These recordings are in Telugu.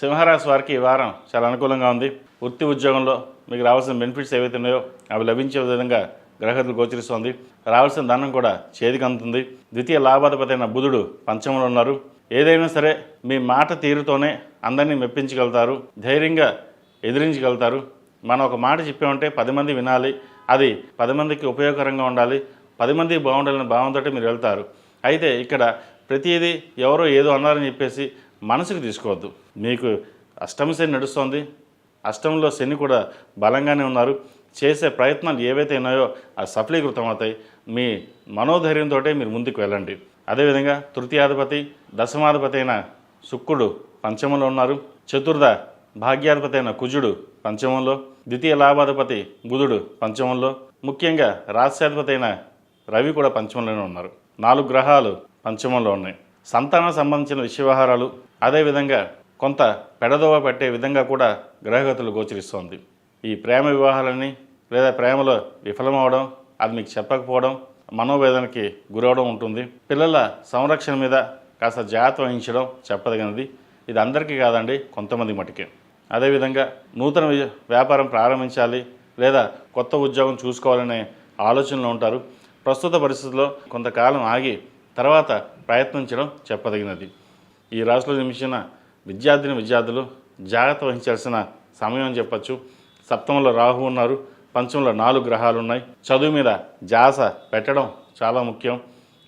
సింహరాశి వారికి ఈ వారం చాలా అనుకూలంగా ఉంది. వృత్తి ఉద్యోగంలో మీకు రావాల్సిన బెనిఫిట్స్ ఏవైతే ఉన్నాయో అవి లభించే విధంగా గ్రహతులు గోచరిస్తోంది. రావాల్సిన ధనం కూడా చేతికి అందుతుంది. ద్వితీయ లాభాధిపతి అయిన బుధుడు పంచమంలో ఉన్నారు. ఏదైనా సరే మీ మాట తీరుతోనే అందరినీ మెప్పించగలుగుతారు. ధైర్యంగా ఎదిరించగలుగుతారు. మనం ఒక మాట చెప్పామంటే పది మంది వినాలి. అది పది మందికి ఉపయోగకరంగా ఉండాలి. పది మంది బాగుండాలనే భావంతో మీరు వెళ్తారు. అయితే ఇక్కడ ప్రతిదీ ఎవరో ఏదో అన్నారని చెప్పేసి మనసుకు తీసుకోవద్దు. మీకు అష్టమ శని నడుస్తోంది. అష్టంలో శని కూడా బలంగానే ఉన్నారు. చేసే ప్రయత్నాలు ఏవైతే ఉన్నాయో అవి సఫలీకృతం అవుతాయి మీ మనోధైర్యంతో మీరు ముందుకు వెళ్ళండి. అదేవిధంగా తృతీయాధిపతి దశమాధిపతి అయిన శుక్రుడు పంచమంలో ఉన్నారు. చతుర్థ భాగ్యాధిపతి అయిన కుజుడు పంచమంలో. ద్వితీయ లాభాధిపతి బుధుడు పంచమంలో. ముఖ్యంగా రాస్యాధిపతి అయిన రవి కూడా పంచమంలోనే ఉన్నారు. నాలుగు గ్రహాలు పంచమంలో ఉన్నాయి. సంతానం సంబంధించిన విషయ వ్యవహారాలు అదేవిధంగా కొంత పెడదోవ పెట్టే విధంగా కూడా గ్రహగతులు గోచరిస్తోంది. ఈ ప్రేమ వివాహాలని లేదా ప్రేమలో విఫలమవడం అది మీకు చెప్పకపోవడం మనోవేదనకి గురవడం ఉంటుంది. పిల్లల సంరక్షణ మీద కాస్త జాగ్రత్త వహించడం చెప్పదగినది. ఇది అందరికీ కాదండి కొంతమంది మటుకే. అదేవిధంగా నూతన వ్యాపారం ప్రారంభించాలి లేదా కొత్త ఉద్యోగం చూసుకోవాలనే ఆలోచనలో ఉంటారు. ప్రస్తుత పరిస్థితుల్లో కొంతకాలం ఆగి తర్వాత ప్రయత్నించడం చెప్పదగినది. ఈ రాశిలో నిమిషిన విద్యార్థిని విద్యార్థులు జాగ్రత్త వహించాల్సిన సమయం అని చెప్పచ్చు. సప్తమంలో రాహు ఉన్నారు. పంచంలో నాలుగు గ్రహాలు ఉన్నాయి. చదువు మీద జాస పెట్టడం చాలా ముఖ్యం.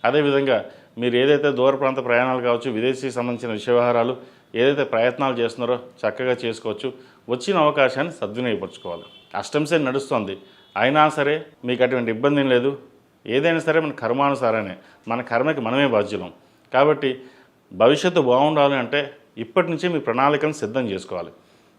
అదేవిధంగా మీరు ఏదైతే దూర ప్రాంత ప్రయాణాలు కావచ్చు విదేశీ సంబంధించిన విషయవహారాలు వ్యవహారాలు ఏదైతే ప్రయత్నాలు చేస్తున్నారో చక్కగా చేసుకోవచ్చు. వచ్చిన అవకాశాన్ని సద్వినియోగపరచుకోవాలి. అష్టంసే నడుస్తుంది. అయినా సరే మీకు అటువంటి ఇబ్బంది లేదు. ఏదైనా సరే మన కర్మానుసారమే. మన కర్మకి మనమే బాధ్యులం. కాబట్టి భవిష్యత్తు బాగుండాలి అంటే ఇప్పటి నుంచే మీ ప్రణాళికను సిద్ధం చేసుకోవాలి.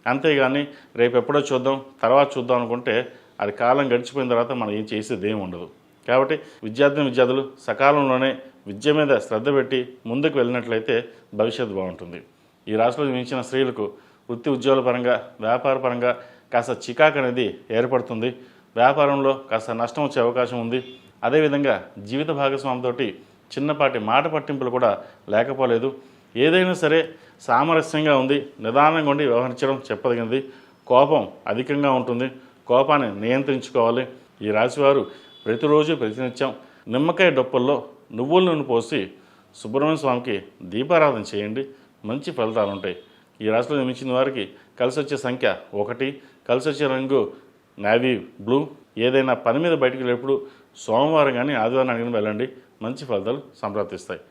అంతేగాని రేపు ఎప్పుడో చూద్దాం తర్వాత చూద్దాం అనుకుంటే అది కాలం గడిచిపోయిన తర్వాత మనం ఏం చేసేది ఏమి ఉండదు. కాబట్టి విద్యార్థిని విద్యార్థులు సకాలంలోనే విద్య మీద శ్రద్ధ పెట్టి ముందుకు వెళ్ళినట్లయితే భవిష్యత్తు బాగుంటుంది. ఈ రాశిలో మించిన స్త్రీలకు వృత్తి ఉద్యోగాల పరంగా వ్యాపార పరంగా కాస్త చికాకు అనేది ఏర్పడుతుంది. వ్యాపారంలో కాస్త నష్టం వచ్చే అవకాశం ఉంది. అదేవిధంగా జీవిత భాగస్వామితోటి చిన్నపాటి మాట పట్టింపులు కూడా లేకపోలేదు. ఏదైనా సరే సామరస్యంగా ఉంది నిదానంగా ఉండి వ్యవహరించడం చెప్పదగినది. కోపం అధికంగా ఉంటుంది. కోపాన్ని నియంత్రించుకోవాలి. ఈ రాశివారు ప్రతిరోజు ప్రతినిత్యం నిమ్మకాయ డొప్పల్లో నువ్వుల నూనె పోసి సుబ్రహ్మణ్య స్వామికి దీపారాధన చేయండి. మంచి ఫలితాలు ఉంటాయి ఈ రాశిలో జన్మించిన వారికి కలిసి వచ్చే సంఖ్య ఒకటి. కలిసి వచ్చే రంగు నావీ బ్లూ ఏదైనా పని మీద బయటికి వెళ్ళేప్పుడు సోమవారం కానీ ఆదివారం అడిగిన వెళ్ళండి. మంచి ఫలితాలు సంప్రాప్తిస్తాయి.